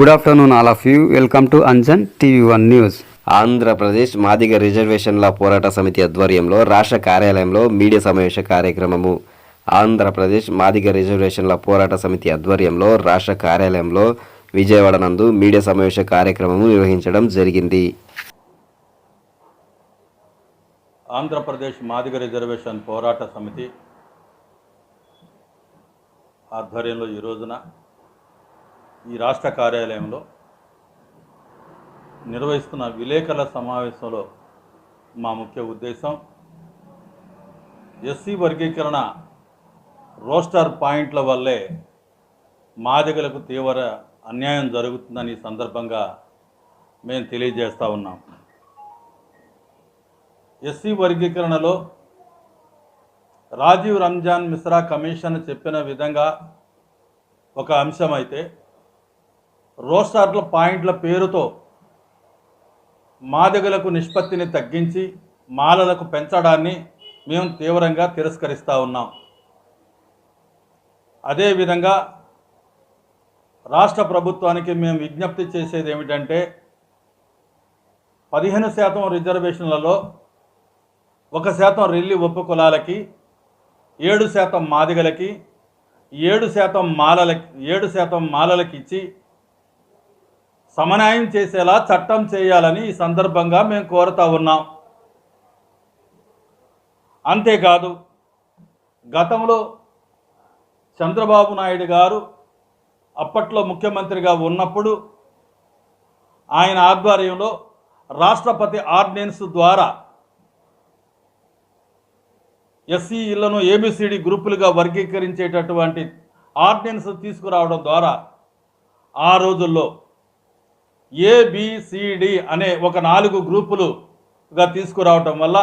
Good afternoon all of you welcome to Anjan TV one news Andhra Pradesh Madiga రిజర్వేషన్ల పోరాట సమితి ఆధ్వర్యంలో రాష్ట్ర కార్యాలయంలో మీడియా సమావేశ కార్యక్రమము. ఆంధ్రప్రదేశ్ మాదిగ రిజర్వేషన్ల పోరాట సమితి ఆధ్వర్యంలో రాష్ట్ర కార్యాలయంలో విజయవాడ నందు మీడియా సమావేశ కార్యక్రమము నిర్వహించడం జరిగింది. ఆంధ్రప్రదేశ్ మాదిగ రిజర్వేషన్ పోరాట సమితి ఆధ్వర్యంలో ఈ రోజున ఈ రాష్ట్ర కార్యాలయంలో నిర్వహిస్తున్న విలేకరుల సమావేశంలో మా ముఖ్య ఉద్దేశం ఎస్సీ వర్గీకరణ రోస్టర్ పాయింట్ల వల్లే మాదిగలకు తీవ్ర అన్యాయం జరుగుతుందని సందర్భంగా మేము తెలియజేస్తూ ఉన్నాం. ఎస్సీ వర్గీకరణలో రాజీవ్ రంజాన్ మిశ్రా కమిషన్ చెప్పిన విధంగా ఒక అంశం అయితే రోస్టార్ల పాయింట్ల పేరుతో మాదిగలకు నిష్పత్తిని తగ్గించి మాలలకు పెంచడాన్ని మేము తీవ్రంగా తిరస్కరిస్తూ ఉన్నాం. అదేవిధంగా రాష్ట్ర ప్రభుత్వానికి మేము విజ్ఞప్తి చేసేది ఏమిటంటే పదిహేను శాతం రిజర్వేషన్లలో ఒక శాతం రెల్లి ఒప్పు కులాలకి ఏడు శాతం మాదిగలకి ఏడు శాతం మాలలకి ఏడు శాతం మాలలకి ఇచ్చి సమన్వయం చేసేలా చట్టం చేయాలని ఈ సందర్భంగా మేము కోరుతా ఉన్నాం. అంతేకాదు గతంలో చంద్రబాబు నాయుడు గారు అప్పట్లో ముఖ్యమంత్రిగా ఉన్నప్పుడు ఆయన ఆధ్వర్యంలో రాష్ట్రపతి ఆర్డినెన్స్ ద్వారా ఎస్సీలను ఏబిసిడి గ్రూపులుగా వర్గీకరించేటటువంటి ఆర్డినెన్స్ తీసుకురావడం ద్వారా ఆ రోజుల్లో ఏబిసిడి అనే ఒక నాలుగు గ్రూపులుగా తీసుకురావటం వల్ల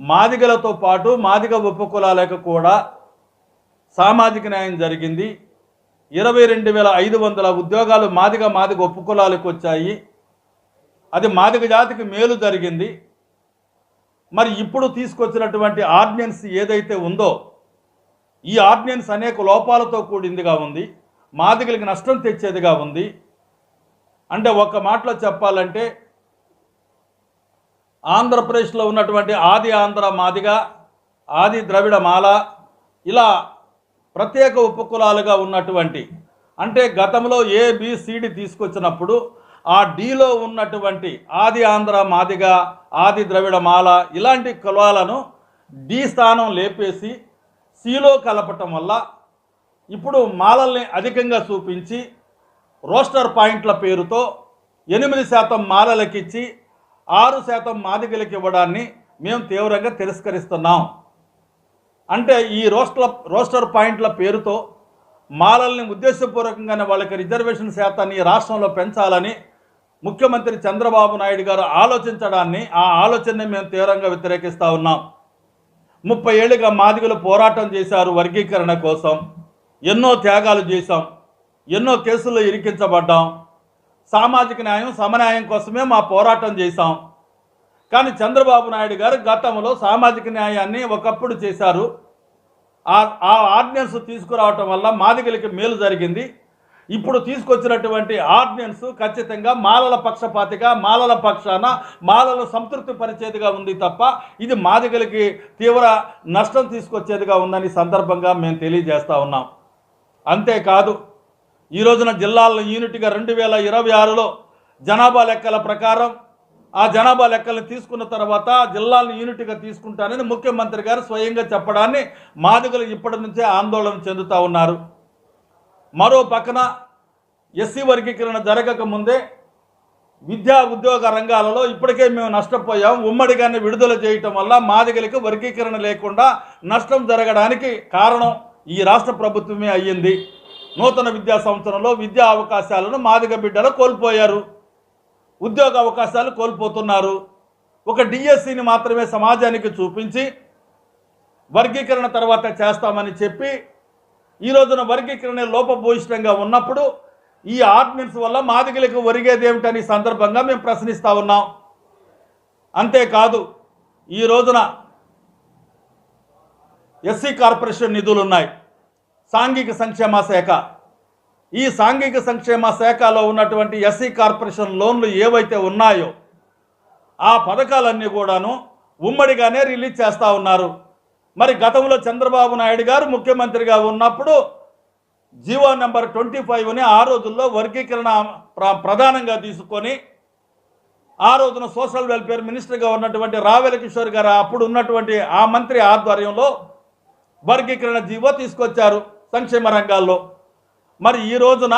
మాదిగలతో పాటు మాదిగ ఉపకులాలకు కూడా సామాజిక న్యాయం జరిగింది. ఇరవై రెండు వేల ఐదు వందల ఉద్యోగాలు మాదిగ మాదిగ ఉపకులాలకు వచ్చాయి. అది మాదిగ జాతికి మేలు జరిగింది. మరి ఇప్పుడు తీసుకొచ్చినటువంటి ఆర్డినెన్స్ ఏదైతే ఉందో ఈ ఆర్డినెన్స్ అనేక లోపాలతో కూడిందిగా ఉంది. మాదిగలకి నష్టం తెచ్చేదిగా ఉంది. అంటే ఒక్క మాటలో చెప్పాలంటే ఆంధ్రప్రదేశ్లో ఉన్నటువంటి ఆది ఆంధ్ర మాదిగా ఆది ద్రవిడ మాల ఇలా ప్రత్యేక ఉపకులాలుగా ఉన్నటువంటి అంటే గతంలో ఏబిసిడి తీసుకొచ్చినప్పుడు ఆ డీలో ఉన్నటువంటి ఆది ఆంధ్ర మాదిగ ఆది ద్రవిడ మాల ఇలాంటి కులాలను డి స్థానం లేపేసి సిలో కలపటం వల్ల ఇప్పుడు మాలల్ని అధికంగా చూపించి రోస్టర్ పాయింట్ల పేరుతో ఎనిమిది శాతం మాలలకిచ్చి ఆరు శాతం మాదిగలకి ఇవ్వడాన్ని మేము తీవ్రంగా తిరస్కరిస్తున్నాం. అంటే ఈ రోస్టర్ రోస్టర్ పాయింట్ల పేరుతో మాలల్ని ఉద్దేశపూర్వకంగానే వాళ్ళకి రిజర్వేషన్ శాతాన్ని రాష్ట్రంలో పెంచాలని ముఖ్యమంత్రి చంద్రబాబు నాయుడు గారు ఆలోచించడాన్ని ఆ ఆలోచనని మేము తీవ్రంగా వ్యతిరేకిస్తూ ఉన్నాం. ముప్పై ఏళ్ళుగా మాదిగలు పోరాటం చేశారు వర్గీకరణ కోసం ఎన్నో త్యాగాలు చేశాం. ఎన్నో కేసుల్లో ఇరికించబడ్డాం. సామాజిక న్యాయం సమన్యాయం కోసమే మా పోరాటం చేశాం. కానీ చంద్రబాబు నాయుడు గారు గతంలో సామాజిక న్యాయాన్ని ఒకప్పుడు చేశారు. ఆ ఆ ఆర్డినెన్స్ తీసుకురావటం వల్ల మాదిగలకి మేలు జరిగింది. ఇప్పుడు తీసుకొచ్చినటువంటి ఆర్డినెన్స్ ఖచ్చితంగా మాలల పక్షపాతిగా మాలల పక్షాన మాలలు సంతృప్తి పరిచేదిగా ఉంది తప్ప ఇది మాదిగలకి తీవ్ర నష్టం తీసుకొచ్చేదిగా ఉందని సందర్భంగా మేము తెలియజేస్తూ ఉన్నాం. అంతేకాదు ఈ రోజున జిల్లాలను యూనిట్గా రెండు వేల ఇరవై ఆరులో జనాభా లెక్కల ప్రకారం ఆ జనాభా లెక్కలను తీసుకున్న తర్వాత జిల్లాలను యూనిట్గా తీసుకుంటానని ముఖ్యమంత్రి గారు స్వయంగా చెప్పడాన్ని మాదిగలు ఇప్పటి నుంచే ఆందోళన చెందుతూ ఉన్నారు. మరో పక్కన ఎస్సీ వర్గీకరణ జరగక ముందే విద్యా ఉద్యోగ రంగాలలో ఇప్పటికే మేము నష్టపోయాం ఉమ్మడిగానే విడుదల చేయటం వల్ల మాదిగలకి వర్గీకరణ లేకుండా నష్టం జరగడానికి కారణం ఈ రాష్ట్ర ప్రభుత్వమే అయ్యింది. నూతన విద్యా సంవత్సరంలో విద్యా అవకాశాలను మాదిగ బిడ్డలు కోల్పోయారు. ఉద్యోగ అవకాశాలు కోల్పోతున్నారు. ఒక డిఎస్సిని మాత్రమే సమాజానికి చూపించి వర్గీకరణ తర్వాత చేస్తామని చెప్పి ఈ రోజున వర్గీకరణ లోపభూయిష్టంగా ఉన్నప్పుడు ఈ ఆర్డినెన్స్ వల్ల మాదిగలకు ఒరిగేది ఏమిటని సందర్భంగా మేము ప్రశ్నిస్తూ ఉన్నాం. అంతేకాదు ఈ రోజున ఎస్సీ కార్పొరేషన్ నిధులు ఉన్నాయి సాంఘిక సంక్షేమ శాఖ. ఈ సాంఘిక సంక్షేమ శాఖలో ఉన్నటువంటి ఎస్సీ కార్పొరేషన్ లోన్లు ఏవైతే ఉన్నాయో ఆ పథకాలన్నీ కూడాను ఉమ్మడిగానే రిలీజ్ చేస్తూ ఉన్నారు. మరి గతంలో చంద్రబాబు నాయుడు గారు ముఖ్యమంత్రిగా ఉన్నప్పుడు జీవో నెంబర్ ట్వంటీ ఫైవ్ని ఆ రోజుల్లో వర్గీకరణ ప్ర- ప్రధానంగా తీసుకొని ఆ రోజున సోషల్ వెల్ఫేర్ మినిస్టర్గా ఉన్నటువంటి రావెల కిషోర్ గారు అప్పుడు ఉన్నటువంటి ఆ మంత్రి ఆధ్వర్యంలో వర్గీకరణ జీవో తీసుకొచ్చారు. సంక్షేమ రంగాల్లో. మరి ఈ రోజున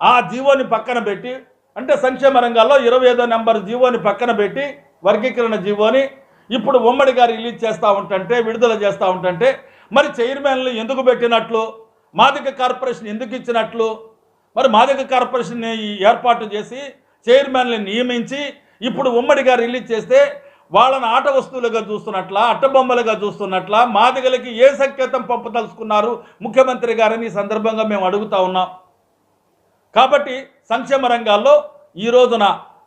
ఆ జీవోని పక్కన పెట్టి అంటే సంక్షేమ రంగాల్లో ఇరవై ఐదో నెంబర్ జీవోని పక్కన పెట్టి వర్గీకరణ జీవోని ఇప్పుడు ఉమ్మడి గారు రిలీజ్ చేస్తూ ఉంటుంటే విడుదల చేస్తూ ఉంటుంటే మరి చైర్మన్లు ఎందుకు పెట్టినట్లు? మాదిక కార్పొరేషన్ ఎందుకు ఇచ్చినట్లు? మరి మాదిక కార్పొరేషన్ ఏర్పాటు చేసి చైర్మన్లు నియమించి ఇప్పుడు ఉమ్మడిగా రిలీజ్ చేస్తే వాళ్ళని ఆట వస్తువులుగా చూస్తున్నట్ల అట్టబొమ్మలుగా చూస్తున్నట్ల మాదిగలకి ఏ సంకేతం పంపదలుచుకున్నారు? ముఖ్యమంత్రి గారని ఈ సందర్భంగా మేము అడుగుతా ఉన్నాం. కాబట్టి సంక్షేమ రంగాల్లో ఈ రోజున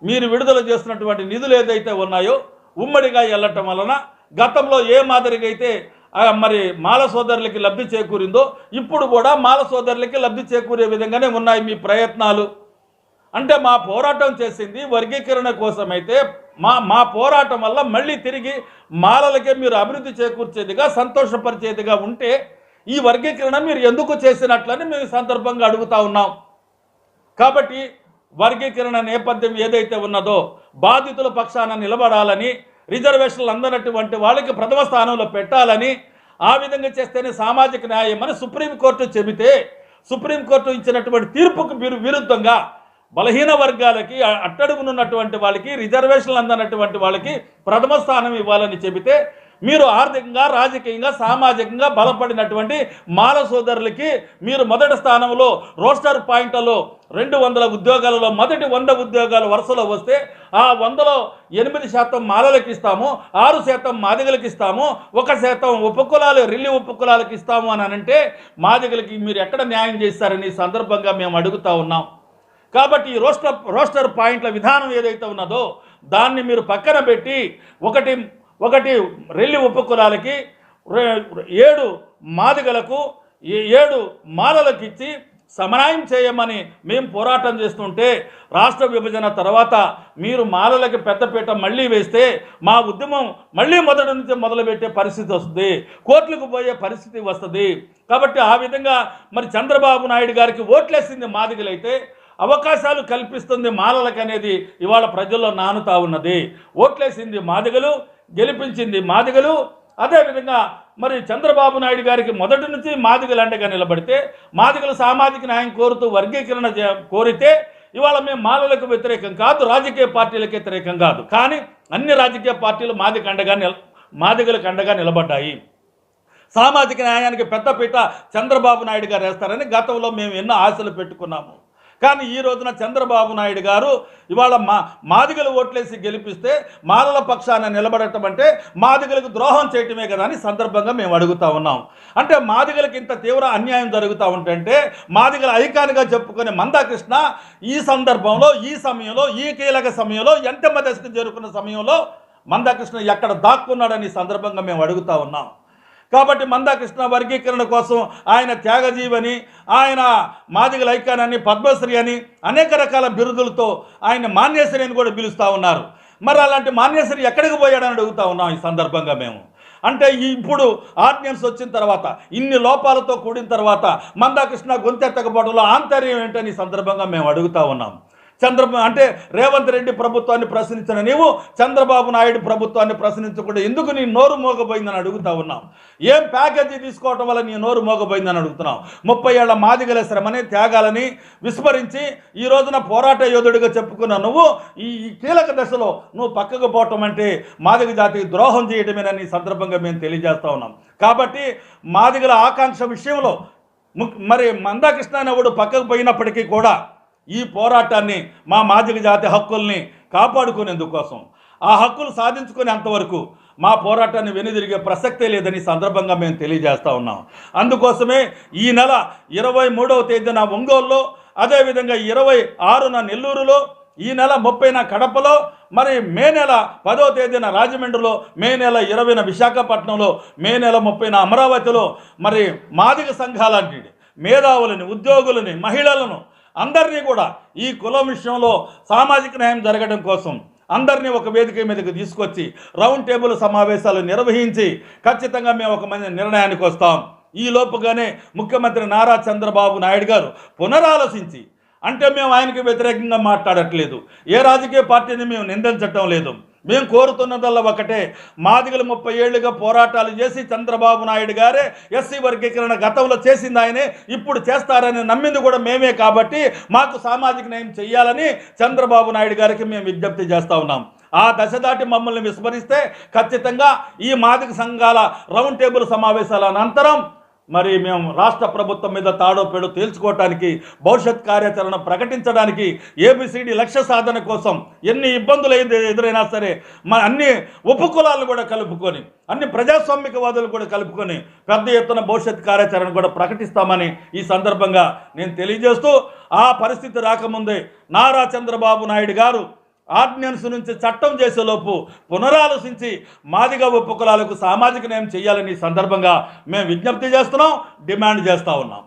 మీరు విడుదల చేస్తున్నటువంటి నిధులు ఏదైతే ఉన్నాయో ఉమ్మడిగా వెళ్ళటం వలన గతంలో ఏ మాదిరిగా అయితే మరి మాల సోదరులకి లబ్ధి చేకూరిందో ఇప్పుడు కూడా మాల సోదరులకి లబ్ధి చేకూరే విధంగానే ఉన్నాయి మీ ప్రయత్నాలు. అంటే మా పోరాటం చేసింది వర్గీకరణ కోసమైతే మా మా పోరాటం వల్ల మళ్ళీ తిరిగి మాలలకే మీరు అభివృద్ధి చేకూర్చేదిగా సంతోషపరిచేదిగా ఉంటే ఈ వర్గీకరణ మీరు ఎందుకు చేసినట్లని మేము ఈ సందర్భంగా అడుగుతా ఉన్నాం. కాబట్టి వర్గీకరణ నేపథ్యం ఏదైతే ఉన్నదో బాధితుల పక్షాన నిలబడాలని రిజర్వేషన్లు అందనటువంటి వాళ్ళకి ప్రథమ స్థానంలో పెట్టాలని ఆ విధంగా చేస్తేనే సామాజిక న్యాయం అని సుప్రీంకోర్టు చెబితే సుప్రీంకోర్టు ఇచ్చినటువంటి తీర్పుకు మీరు విరుద్ధంగా బలహీన వర్గాలకి అట్టడుగునున్నటువంటి వాళ్ళకి రిజర్వేషన్లు అందనటువంటి వాళ్ళకి ప్రథమ స్థానం ఇవ్వాలని చెబితే మీరు ఆర్థికంగా రాజకీయంగా సామాజికంగా బలపడినటువంటి మాల సోదరులకి మీరు మొదటి స్థానంలో రోస్టర్ పాయింట్లలో రెండు వందల ఉద్యోగాలలో మొదటి వంద ఉద్యోగాలు వరుసలో వస్తే ఆ వందలో ఎనిమిది శాతం మాలలకు ఇస్తాము ఆరు శాతం మాదిగలకు ఇస్తాము ఒక శాతం ఉపకులాలు రిల్లి ఉపకులాలకు ఇస్తాము అని అంటే మాదిగలకి మీరు ఎక్కడ న్యాయం చేస్తారని సందర్భంగా మేము అడుగుతా ఉన్నాం. కాబట్టి ఈ రోస్టర్ రోస్టర్ పాయింట్ల విధానం ఏదైతే ఉన్నదో దాన్ని మీరు పక్కన పెట్టి ఒకటి ఒకటి రెల్లి ఉపకులాలకి ఏడు మాదిగలకు ఏడు మాలలకు ఇచ్చి సమన్వయం చేయమని మేము పోరాటం చేస్తుంటే రాష్ట్ర విభజన తర్వాత మీరు మాలలకి పెద్దపీట మళ్ళీ వేస్తే మా ఉద్యమం మళ్ళీ మొదటి నుంచి మొదలుపెట్టే పరిస్థితి వస్తుంది. కోర్టులకు పోయే పరిస్థితి వస్తుంది. కాబట్టి ఆ విధంగా మరి చంద్రబాబు నాయుడు గారికి ఓట్లేసింది మాదిగలైతే అవకాశాలు కల్పిస్తుంది మాలలకు అనేది ఇవాళ ప్రజల్లో నానుతా ఉన్నది. ఓట్లేసింది మాదిగలు గెలిపించింది మాదిగలు. అదేవిధంగా మరి చంద్రబాబు నాయుడు గారికి మొదటి నుంచి మాదిగలు అండగా నిలబడితే మాదిగలు సామాజిక న్యాయం కోరుతూ వర్గీకరణ కోరితే ఇవాళ మేము మాలలకు వ్యతిరేకం కాదు రాజకీయ పార్టీలకు వ్యతిరేకం కాదు. కానీ అన్ని రాజకీయ పార్టీలు మాదిగ అండగా నిల మాదిగలకు అండగా నిలబడ్డాయి. సామాజిక న్యాయానికి పెద్దపీట చంద్రబాబు నాయుడు గారు వేస్తారని గతంలో మేము ఎన్నో ఆశలు పెట్టుకున్నాము. కానీ ఈ రోజున చంద్రబాబు నాయుడు గారు ఇవాళ మా మాదిగలు ఓట్లేసి గెలిపిస్తే మాలల పక్షాన నిలబడటం అంటే మాదిగలకు ద్రోహం చేయటమే కదా అని సందర్భంగా మేము అడుగుతా ఉన్నాం. అంటే మాదిగలకు ఇంత తీవ్ర అన్యాయం జరుగుతూ ఉంటుంటే మాదిగల ఐకాన్గా చెప్పుకునే మందాకృష్ణ ఈ సందర్భంలో ఈ సమయంలో ఈ కీలక సమయంలో ఎంతమ్మ దశకు చేరుకున్న సమయంలో మందాకృష్ణ ఎక్కడ దాక్కున్నాడని సందర్భంగా మేము అడుగుతా ఉన్నాం. కాబట్టి మందాకృష్ణ వర్గీకరణ కోసం ఆయన త్యాగజీవని ఆయన మాదిగ లైకానని పద్మశ్రీ అని అనేక రకాల బిరుదులతో ఆయన మాన్యశ్రీ అని కూడా పిలుస్తూ ఉన్నారు. మరి అలాంటి మాన్యశ్రీ ఎక్కడికి పోయాడని అడుగుతా ఉన్నాం ఈ సందర్భంగా మేము. అంటే ఇప్పుడు ఆర్డినెన్స్ వచ్చిన తర్వాత ఇన్ని లోపాలతో కూడిన తర్వాత మందాకృష్ణ గొంతెత్తకపోవడంలో ఆంతర్యం ఏంటని ఈ సందర్భంగా మేము అడుగుతా ఉన్నాం. చంద్రబాబు అంటే రేవంత్ రెడ్డి ప్రభుత్వాన్ని ప్రశ్నించిన నీవు చంద్రబాబు నాయుడు ప్రభుత్వాన్ని ప్రశ్నించకుండా ఎందుకు నీ నోరు మోగబోయిందని అడుగుతా ఉన్నావు? ఏం ప్యాకేజీ తీసుకోవటం వల్ల నీ నోరు మోగబోయిందని అడుగుతున్నావు? ముప్పై ఏళ్ళ మాదిగల శ్రమని త్యాగాలని విస్మరించి ఈ రోజున పోరాట యోధుడిగా చెప్పుకున్న నువ్వు ఈ కీలక దశలో నువ్వు పక్కకు పోవటం అంటే మాదిగ జాతికి ద్రోహం చేయటమేనని సందర్భంగా మేము తెలియజేస్తా ఉన్నాం. కాబట్టి మాదిగల ఆకాంక్ష విషయంలో ము- మరి మందాకృష్ణ అనేవాడు పక్కకు పోయినప్పటికీ కూడా ఈ పోరాటాన్ని మా మాదిక జాతి హక్కుల్ని కాపాడుకునేందుకోసం. ఆ హక్కులు సాధించుకునేంతవరకు మా పోరాటాన్ని వెనుదిరిగే ప్రసక్తే లేదని సందర్భంగా మేము తెలియజేస్తూ ఉన్నాం. అందుకోసమే ఈ నెల ఇరవై మూడవ తేదీన ఒంగోలులో అదేవిధంగా ఇరవై ఆరున నెల్లూరులో ఈ నెల ముప్పైన కడపలో మరి మే నెల పదో తేదీన రాజమండ్రిలో మే నెల ఇరవైన విశాఖపట్నంలో మే నెల ముప్పైన అమరావతిలో మరి మాదిక సంఘాలంటి మేధావులని ఉద్యోగులని మహిళలను అందరినీ కూడా ఈ కులం విషయంలో సామాజిక న్యాయం జరగడం కోసం అందరినీ ఒక వేదిక మీదకి తీసుకొచ్చి రౌండ్ టేబుల్ సమావేశాలు నిర్వహించి ఖచ్చితంగా మేము ఒక మంచి నిర్ణయానికి వస్తాం. ఈ లోపుగానే ముఖ్యమంత్రి నారా చంద్రబాబు నాయుడు గారు పునరాలోచించి అంటే మేము ఆయనకి వ్యతిరేకంగా మాట్లాడట్లేదు. ఏ రాజకీయ పార్టీని మేము నిందించటం లేదు. మేము కోరుతున్నదల్లా ఒకటే. మాదిగలు ముప్పై ఏళ్ళుగా పోరాటాలు చేసి చంద్రబాబు నాయుడు గారే ఎస్సీ వర్గీకరణ గతంలో చేసింది ఆయనే ఇప్పుడు చేస్తారని నమ్మింది కూడా మేమే కాబట్టి మాకు సామాజిక న్యాయం చేయాలని చంద్రబాబు నాయుడు గారికి మేము విజ్ఞప్తి చేస్తూ ఉన్నాం. ఆ దశ దాటి మమ్మల్ని విస్మరిస్తే ఖచ్చితంగా ఈ మాదిక సంఘాల రౌండ్ టేబుల్ సమావేశాల అనంతరం మరి మేము రాష్ట్ర ప్రభుత్వం మీద తాడో పేడో తేల్చుకోవటానికి భవిష్యత్ కార్యాచరణ ప్రకటించడానికి ఏబిసిడి లక్ష్య సాధన కోసం ఎన్ని ఇబ్బందులు ఎదురైనా సరే మన అన్ని ఉపకులాలను కూడా కలుపుకొని అన్ని ప్రజాస్వామికవాదులు కూడా కలుపుకొని పెద్ద ఎత్తున భవిష్యత్ కార్యాచరణ కూడా ప్రకటిస్తామని ఈ సందర్భంగా నేను తెలియజేస్తూ ఆ పరిస్థితి రాకముందే నారా చంద్రబాబు నాయుడు గారు ఆర్డినెన్స్ నుంచి చట్టం చేసేలోపు పునరాలోచించి మాదిగ ఉపకులాలకు సామాజిక న్యాయం చేయాలని సందర్భంగా మేము విజ్ఞప్తి చేస్తున్నాం డిమాండ్ చేస్తూ ఉన్నాం.